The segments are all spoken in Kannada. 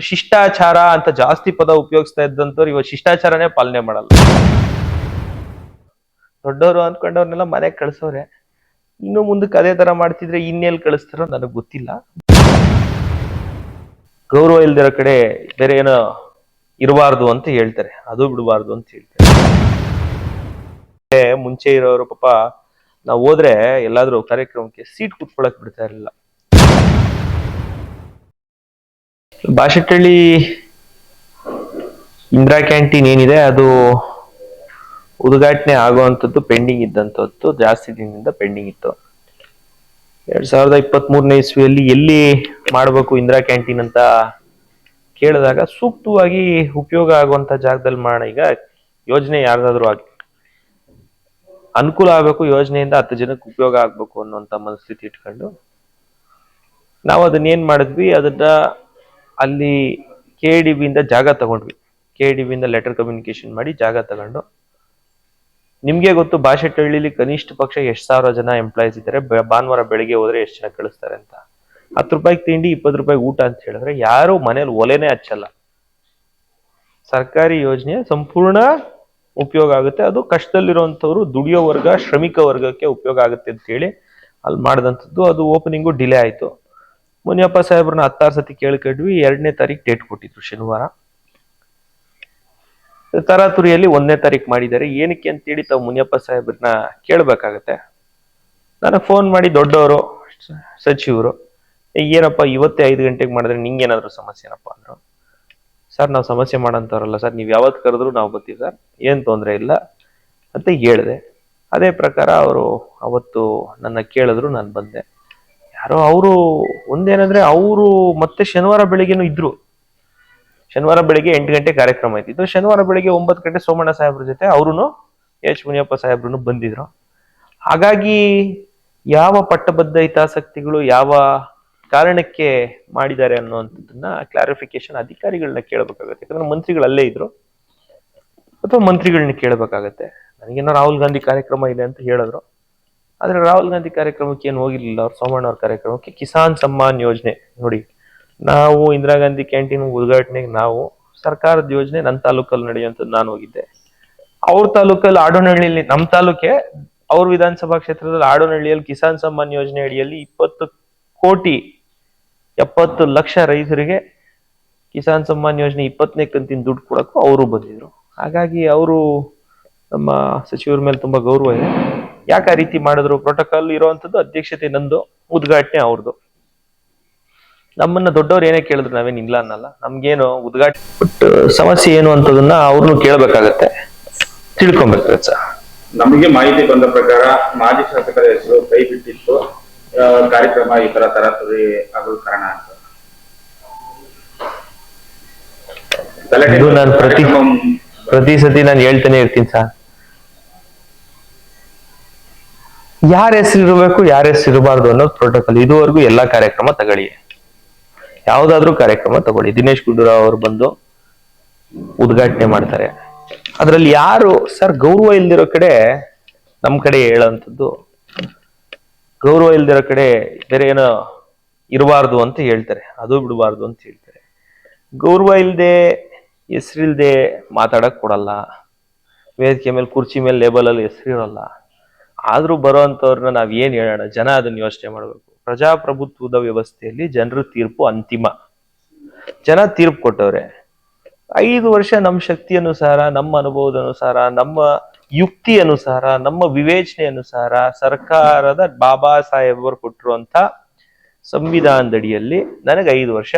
ಶಿಷ್ಟಾಚಾರ ಅಂತ ಜಾಸ್ತಿ ಪದ ಉಪಯೋಗಿಸ್ತಾ ಇದ್ದಂಥವ್ರು ಇವಾಗ ಶಿಷ್ಟಾಚಾರನೇ ಪಾಲನೆ ಮಾಡಲ್ಲ. ದೊಡ್ಡವರು ಅನ್ಕೊಂಡವ್ರನ್ನೆಲ್ಲ ಮನೆಗೆ ಕಳ್ಸೋರೆ. ಇನ್ನು ಮುಂದಕ್ಕೆ ಅದೇ ತರ ಮಾಡ್ತಿದ್ರೆ ಇನ್ನೆಲ್ ಕಳಿಸ್ತಾರೋ ನನಗೆ ಗೊತ್ತಿಲ್ಲ. ಗೌರವ ಇಲ್ದಿರೋ ಕಡೆ ಬೇರೆ ಏನೋ ಇರಬಾರ್ದು ಅಂತ ಹೇಳ್ತಾರೆ. ಅದು ಬಿಡಬಾರ್ದು ಅಂತ ಹೇಳ್ತಾರೆ. ಮುಂಚೆ ಇರೋರು ಪಾಪ ನಾವು ಹೋದ್ರೆ ಎಲ್ಲಾದ್ರೂ ಕಾರ್ಯಕ್ರಮಕ್ಕೆ ಸೀಟ್ ಕುತ್ಕೊಳಕ್ ಬಿಡ್ತಾ ಇರಲಿಲ್ಲ. ಬಾಶೆಟ್ಟಳ್ಳಿ ಇಂದಿರಾ ಕ್ಯಾಂಟೀನ್ ಏನಿದೆ, ಅದು ಉದ್ಘಾಟನೆ ಆಗುವಂಥದ್ದು ಪೆಂಡಿಂಗ್ ಇದ್ದಂಥದ್ದು, ಜಾಸ್ತಿ ದಿನದಿಂದ ಪೆಂಡಿಂಗ್ ಇತ್ತು. ಎರಡ್ ಸಾವಿರದ ಇಪ್ಪತ್ತ್ ಮೂರನೇ ಇಸ್ವಿಯಲ್ಲಿ ಎಲ್ಲಿ ಮಾಡಬೇಕು ಇಂದಿರಾ ಕ್ಯಾಂಟೀನ್ ಅಂತ ಕೇಳಿದಾಗ ಸೂಕ್ತವಾಗಿ ಉಪಯೋಗ ಆಗುವಂತ ಜಾಗದಲ್ಲಿ ಮಾಡೋಣ, ಈಗ ಯೋಜನೆ ಯಾರ್ದಾದ್ರೂ ಆಗಿ ಅನುಕೂಲ ಆಗಬೇಕು, ಯೋಜನೆಯಿಂದ ಹತ್ತು ಜನಕ್ಕೆ ಉಪಯೋಗ ಆಗ್ಬೇಕು ಅನ್ನುವಂತ ಮನಸ್ಥಿತಿ ಇಟ್ಕೊಂಡು ನಾವು ಅದನ್ನ ಏನ್ ಮಾಡಿದ್ವಿ, ಅದನ್ನ ಅಲ್ಲಿ ಕೆ ಡಿ ಇಂದ ಜಾಗ ತಗೊಂಡ್ವಿ. ಕೆ ಡಿ ಇಂದ ಲೆಟರ್ ಕಮ್ಯುನಿಕೇಶನ್ ಮಾಡಿ ಜಾಗ ತಗೊಂಡು. ನಿಮ್ಗೆ ಗೊತ್ತು ಬಾಶೆಟ್ಟಹಳ್ಳಿಲಿ ಕನಿಷ್ಠ ಪಕ್ಷ ಎಷ್ಟ್ ಸಾವಿರ ಜನ ಎಂಪ್ಲಾಯೀಸ್ ಇದ್ದಾರೆ. ಭಾನುವಾರ ಬೆಳಿಗ್ಗೆ ಹೋದ್ರೆ ಎಷ್ಟು ಜನ ಕಳಿಸ್ತಾರೆ ಅಂತ. ಹತ್ತು ರೂಪಾಯಿಗೆ ತಿಂಡಿ, ಇಪ್ಪತ್ತು ರೂಪಾಯಿ ಊಟ ಅಂತ ಹೇಳಿದ್ರೆ ಯಾರು ಮನೇಲಿ ಒಲೆನೇ ಹಚ್ಚಲ್ಲ. ಸರ್ಕಾರಿ ಯೋಜನೆ ಸಂಪೂರ್ಣ ಉಪಯೋಗ ಆಗುತ್ತೆ. ಅದು ಕಷ್ಟದಲ್ಲಿರುವಂಥವ್ರು, ದುಡಿಯೋ ವರ್ಗ, ಶ್ರಮಿಕ ವರ್ಗಕ್ಕೆ ಉಪಯೋಗ ಆಗುತ್ತೆ ಅಂತ ಹೇಳಿ ಅಲ್ಲಿ ಮಾಡಿದಂಥದ್ದು. ಅದು ಓಪನಿಂಗು ಡಿಲೇ ಆಯ್ತು. ಮುನಿಯಪ್ಪ ಸಾಹೇಬ್ರನ್ನ ಹತ್ತಾರು ಸತಿ ಕೇಳ್ಕೊಂಡ್ವಿ ಎರಡನೇ ತಾರೀಕು ಡೇಟ್ ಕೊಟ್ಟಿದ್ರು ಶನಿವಾರ. ತರಾತುರಿಯಲ್ಲಿ ಒಂದನೇ ತಾರೀಕು ಮಾಡಿದ್ದಾರೆ. ಏನಕ್ಕೆ ಅಂತೇಳಿ ತಾವು ಮುನಿಯಪ್ಪ ಸಾಹೇಬ್ರನ್ನ ಕೇಳಬೇಕಾಗತ್ತೆ. ನನಗೆ ಫೋನ್ ಮಾಡಿ ದೊಡ್ಡವರು ಸಚಿವರು "ಏ, ಏನಪ್ಪ ಇವತ್ತೇ ಐದು ಗಂಟೆಗೆ ಮಾಡಿದ್ರೆ ನಿಂಗೇನಾದ್ರೂ ಸಮಸ್ಯೆನಪ್ಪ ಅಂದರು. ಸರ್ ನಾವು ಸಮಸ್ಯೆ ಮಾಡೋಂಥವ್ರಲ್ಲ ಸರ್ ನೀವು ಯಾವತ್ತು ಕರೆದ್ರು ನಾವು ಬರ್ತೀವಿ ಸರ್ ಏನು ತೊಂದರೆ ಇಲ್ಲ ಅಂತ ಹೇಳಿದೆ. ಅದೇ ಪ್ರಕಾರ ಅವರು ಅವತ್ತು ನನ್ನ ಕೇಳಿದ್ರು ನಾನು ಬಂದೆ. ಯಾರೋ ಅವರು, ಒಂದೇನಂದ್ರೆ ಅವರು ಮತ್ತೆ ಶನಿವಾರ ಬೆಳಿಗ್ಗೆನೂ ಇದ್ರು. ಶನಿವಾರ ಬೆಳಿಗ್ಗೆ ಎಂಟು ಗಂಟೆ ಕಾರ್ಯಕ್ರಮ ಇದ್ದಿದ್ದು ಶನಿವಾರ ಬೆಳಿಗ್ಗೆ ಒಂಬತ್ತು ಗಂಟೆ ಸೋಮಣ್ಣ ಸಾಹೇಬ್ರ ಜೊತೆ ಅವರು ಎಚ್ ಮುನಿಯಪ್ಪ ಸಾಹೇಬ್ರು ಬಂದಿದ್ರು. ಹಾಗಾಗಿ ಯಾವ ಪಟ್ಟಬದ್ಧ ಹಿತಾಸಕ್ತಿಗಳು ಯಾವ ಕಾರಣಕ್ಕೆ ಮಾಡಿದ್ದಾರೆ ಅನ್ನುವಂಥದ್ದನ್ನ ಕ್ಲಾರಿಫಿಕೇಶನ್ ಅಧಿಕಾರಿಗಳನ್ನ ಕೇಳಬೇಕಾಗತ್ತೆ. ಯಾಕಂದ್ರೆ ಮಂತ್ರಿಗಳು ಅಲ್ಲೇ ಇದ್ರು. ಅಥವಾ ಮಂತ್ರಿಗಳನ್ನ ಕೇಳಬೇಕಾಗತ್ತೆ. ನನಗೇನೋ ರಾಹುಲ್ ಗಾಂಧಿ ಕಾರ್ಯಕ್ರಮ ಇದೆ ಅಂತ ಹೇಳಿದ್ರು. ಆದ್ರೆ ರಾಹುಲ್ ಗಾಂಧಿ ಕಾರ್ಯಕ್ರಮಕ್ಕೆ ಏನು ಹೋಗಿರ್ಲಿಲ್ಲ, ಅವ್ರು ಸೋಮಣ್ಣ ಅವ್ರ ಕಾರ್ಯಕ್ರಮಕ್ಕೆ? ಕಿಸಾನ್ ಸಮ್ಮಾನ್ ಯೋಜನೆ. ನೋಡಿ, ನಾವು ಇಂದಿರಾ ಗಾಂಧಿ ಕ್ಯಾಂಟೀನ್ ಉದ್ಘಾಟನೆಗೆ ನಾವು ಸರ್ಕಾರದ ಯೋಜನೆ ನನ್ನ ತಾಲೂಕಲ್ಲಿ ನಡೆಯುವಂಥದ್ದು ನಾನು ಹೋಗಿದ್ದೆ. ಅವ್ರ ತಾಲೂಕಲ್ಲಿ ಆಡೋನಹಳ್ಳಿಯಲ್ಲಿ ನಮ್ಮ ತಾಲೂಕೆ ಅವ್ರ ವಿಧಾನಸಭಾ ಕ್ಷೇತ್ರದಲ್ಲಿ ಆಡೋನಹಳ್ಳಿಯಲ್ಲಿ ಕಿಸಾನ್ ಸಮ್ಮಾನ್ ಯೋಜನೆ ಅಡಿಯಲ್ಲಿ ಇಪ್ಪತ್ತು ಕೋಟಿ, ಎಪ್ಪತ್ತು ಲಕ್ಷ ರೈತರಿಗೆ ಕಿಸಾನ್ ಸಮ್ಮಾನ್ ಯೋಜನೆ ಇಪ್ಪತ್ತನೇ ಕಂತಿನ ದುಡ್ಡು ಕೊಡಕ್ಕೂ ಅವರು ಬಂದಿದ್ರು. ಹಾಗಾಗಿ ಅವರು ನಮ್ಮ ಸಚಿವರ ಮೇಲೆ ತುಂಬಾ ಗೌರವ ಇದೆ. ಯಾಕೆ ಆ ರೀತಿ ಮಾಡಿದ್ರು? ಪ್ರೋಟೋಕಾಲ್ ಇರುವಂತದ್ದು ಅಧ್ಯಕ್ಷತೆ ನಂದು ಉದ್ಘಾಟನೆ ಅವ್ರದ್ದು ನಮ್ಮನ್ನ ದೊಡ್ಡವ್ರು ಏನೇ ಕೇಳಿದ್ರು ನಾವೇನ್ ಇಲ್ಲ ಅನ್ನಲ್ಲ. ನಮ್ಗೇನು ಉದ್ಘಾಟನೆ ಬಟ್ ಸಮಸ್ಯೆ ಏನು ಅಂತದನ್ನ ಅವ್ರನ್ನು ಕೇಳ್ಬೇಕಾಗತ್ತೆ. ತಿಳ್ಕೊಬೇಕಾಗತ್ತೆ ಸರ್. ನಮಗೆ ಮಾಹಿತಿ ಬಂದ ಪ್ರಕಾರ ಮಾಜಿ ಶಾಸಕರ ಹೆಸರು ಕೈ ಬಿಟ್ಟಿತ್ತು. ಕಾರ್ಯಕ್ರಮ ಈ ತರ ತರಾತುರಿ ಆಗಲು ಕಾರಣ ಅಂತ. ನಾನು ಪ್ರತಿ ಪ್ರತಿ ಸತಿ ನಾನು ಹೇಳ್ತಾನೆ ಇರ್ತೀನಿ ಸರ್. ಯಾರ ಹೆಸರು ಇರಬೇಕು ಯಾರ ಹೆಸರು ಇರಬಾರ್ದು ಅನ್ನೋದು ಪ್ರೋಟೋಕಾಲ್ ಇದುವರೆಗೂ ಎಲ್ಲಾ ಕಾರ್ಯಕ್ರಮ ತಗೊಳ್ಳಿ. ಯಾವ್ದಾದ್ರೂ ಕಾರ್ಯಕ್ರಮ ತಗೊಳ್ಳಿ. ದಿನೇಶ್ ಗುಂಡೂರಾವ್ ಅವರು ಬಂದು ಉದ್ಘಾಟನೆ ಮಾಡ್ತಾರೆ. ಅದ್ರಲ್ಲಿ ಯಾರು, ಸರ್ ಗೌರವ ಇಲ್ದಿರೋ ಕಡೆ ನಮ್ ಕಡೆ ಹೇಳೋಂಥದ್ದು. ಗೌರವ ಇಲ್ದಿರೋ ಕಡೆ ಬೇರೆ ಏನೋ ಇರಬಾರ್ದು ಅಂತ ಹೇಳ್ತಾರೆ. ಅದು ಬಿಡಬಾರ್ದು ಅಂತ ಹೇಳ್ತಾರೆ. ಗೌರವ ಇಲ್ದೆ, ಹೆಸರಿಲ್ದೆ ಮಾತಾಡಕ್ ಕೊಡಲ್ಲ. ವೇದಿಕೆ ಮೇಲೆ, ಕುರ್ಚಿ ಮೇಲೆ ಲೇಬಲ್ ಅಲ್ಲಿ ಹೆಸರಿರಲ್ಲ. ಆದ್ರೂ ಬರುವಂಥವ್ರನ್ನ ನಾವ್ ಏನ್ ಹೇಳೋಣ? ಜನ ಅದನ್ನ ಯೋಚನೆ ಮಾಡ್ಬೇಕು. ಪ್ರಜಾಪ್ರಭುತ್ವದ ವ್ಯವಸ್ಥೆಯಲ್ಲಿ ಜನರ ತೀರ್ಪು ಅಂತಿಮ. ಜನ ತೀರ್ಪು ಕೊಟ್ಟವ್ರೆ. ಐದು ವರ್ಷ ನಮ್ಮ ಶಕ್ತಿ ಅನುಸಾರ, ನಮ್ಮ ಅನುಭವದ ಅನುಸಾರ, ನಮ್ಮ ಯುಕ್ತಿ ಅನುಸಾರ, ನಮ್ಮ ವಿವೇಚನೆ ಅನುಸಾರ ಸರ್ಕಾರದ ಬಾಬಾ ಸಾಹೇಬರು ಕೊಟ್ಟಿರುವಂತ ಸಂವಿಧಾನದಡಿಯಲ್ಲಿ ನನಗೆ ಐದು ವರ್ಷ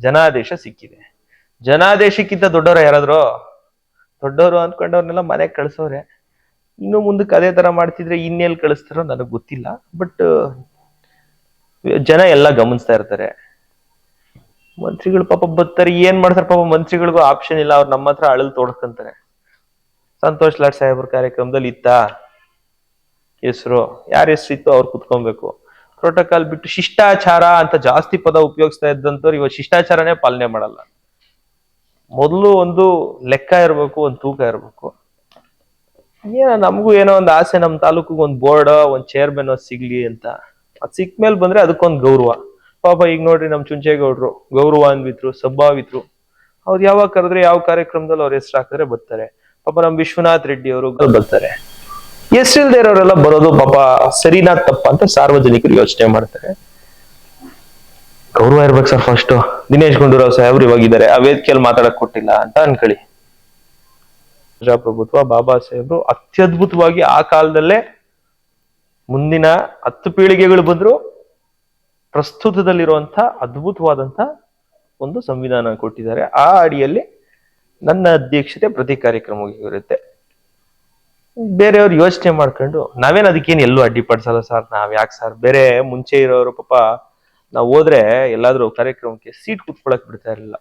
ಜನಾದೇಶ ಸಿಕ್ಕಿದೆ. ಜನಾದೇಶಕ್ಕಿಂತ ದೊಡ್ಡವರು ಯಾರಾದ್ರು? ದೊಡ್ಡವರು ಅನ್ಕೊಂಡವ್ರನ್ನೆಲ್ಲ ಮನೆಗೆ ಕಳ್ಸವ್ರೆ ಇನ್ನು ಮುಂದಕ್ಕೆ ಅದೇ ತರ ಮಾಡ್ತಿದ್ರೆ ಇನ್ನೆಲ್ಲಿ ಕಳಿಸ್ತಾರೋ ನನಗೆ ಗೊತ್ತಿಲ್ಲ ಬಟ್ ಜನ ಎಲ್ಲ ಗಮನಿಸ್ತಾ ಇರ್ತಾರೆ. ಮಂತ್ರಿಗಳು ಪಾಪ ಬರ್ತಾರೆ, ಏನ್ ಮಾಡ್ತಾರೆ ಪಾಪ ಮಂತ್ರಿಗಳಿಗೂ ಆಪ್ಷನ್ ಇಲ್ಲ, ಅವ್ರು ನಮ್ಮ ಹತ್ರ ಅಳಲ್ ತೋಡ್ಕೊಂತಾರೆ ಸಂತೋಷ್ ಲಾಡ್ ಸಾಹೇಬ್ರ ಕಾರ್ಯಕ್ರಮದಲ್ಲಿ ಇತ್ತ? ಹೆಸರು, ಯಾರ ಹೆಸರು ಇತ್ತು ಅವ್ರು ಕುತ್ಕೊಬೇಕು. ಪ್ರೋಟೋಕಾಲ್ ಬಿಟ್ಟು ಶಿಷ್ಟಾಚಾರ ಅಂತ ಜಾಸ್ತಿ ಪದ ಉಪಯೋಗಿಸ್ತಾ ಇದ್ದಂಥವ್ರು ಇವಾಗ ಶಿಷ್ಟಾಚಾರನೇ ಪಾಲನೆ ಮಾಡಲ್ಲ. ಮೊದಲು ಒಂದು ಲೆಕ್ಕ ಇರಬೇಕು, ಒಂದು ತೂಕ ಇರಬೇಕು. ಏನೋ, ನಮಗೂ ಏನೋ ಒಂದು ಆಸೆ ನಮ್ಮ ತಾಲೂಕಿಗೆ ಒಂದು ಬೋರ್ಡ್, ಒಂದು ಚೇರ್ಮನ್ ಸಿಗ್ಲಿ ಅಂತ. ಅದ್ ಸಿಕ್ ಮೇಲೆ ಬಂದ್ರೆ ಅದಕ್ಕೊಂದು ಗೌರವ. ಪಾಪ ಈಗ ನೋಡ್ರಿ ನಮ್ ಚುಂಚೇಗೌಡ್ರು, ಗೌರವಾನ್ವಿತರು, ಸಬ್ಬಾವಿತ್ರು. ಅವ್ರು ಯಾವಾಗ ಕರೆದ್ರೆ ಯಾವ ಕಾರ್ಯಕ್ರಮದಲ್ಲಿ ಅವ್ರ ಹೆಸರು ಹಾಕಿದ್ರೆ ಬರ್ತಾರೆ. ಪಾಪ ನಮ್ ವಿಶ್ವನಾಥ್ ರೆಡ್ಡಿ ಅವರು ಬರ್ತಾರೆ. ಹೆಸರಿಲ್ದೇ ಇರೋರೆಲ್ಲ ಬರೋದು ಪಾಪ ಸರಿನಾ ತಪ್ಪ ಅಂತ ಸಾರ್ವಜನಿಕರು ಯೋಚನೆ ಮಾಡ್ತಾರೆ. ಗೌರವ ಇರ್ಬೇಕು ಸರ್ ಫಸ್ಟ್ ದಿನೇಶ್ ಗುಂಡೂರಾವ್ ಸಾಹೇಬ್ರು ಇವಾಗಿದ್ದಾರೆ ಆ ವೇದಿಕೆಯಲ್ಲಿ ಮಾತಾಡಕ್ ಕೊಟ್ಟಿಲ್ಲ ಅಂತ ಅನ್ಕೊಳ್ಳಿ. ಪ್ರಜಾಪ್ರಭುತ್ವ, ಬಾಬಾ ಸಾಹೇಬ್ರು ಅತ್ಯದ್ಭುತವಾಗಿ ಆ ಕಾಲದಲ್ಲೇ ಮುಂದಿನ ಹತ್ತು ಪೀಳಿಗೆಗಳು ಬಂದ್ರು ಪ್ರಸ್ತುತದಲ್ಲಿರುವಂತ ಅದ್ಭುತವಾದಂತ ಒಂದು ಸಂವಿಧಾನ ಕೊಟ್ಟಿದ್ದಾರೆ. ಆ ಅಡಿಯಲ್ಲಿ ನನ್ನ ಅಧ್ಯಕ್ಷತೆ ಪ್ರತಿ ಕಾರ್ಯಕ್ರಮಕ್ಕೆ ಇರುತ್ತೆ. ಬೇರೆಯವ್ರು ಯೋಚನೆ ಮಾಡ್ಕೊಂಡು, ನಾವೇನ್ ಅದಕ್ಕೇನು ಎಲ್ಲೂ ಅಡ್ಡಿಪಡಿಸಲ್ಲ ಸರ್, ನಾವ್ ಯಾಕೆ ಸರ್? ಬೇರೆ ಮುಂಚೆ ಇರೋರು ಪಾಪ, ನಾವು ಹೋದ್ರೆ ಎಲ್ಲಾದ್ರೂ ಕಾರ್ಯಕ್ರಮಕ್ಕೆ ಸೀಟ್ ಕುತ್ಕೊಳಕ್ ಬಿಡ್ತಾ ಇರಲಿಲ್ಲ.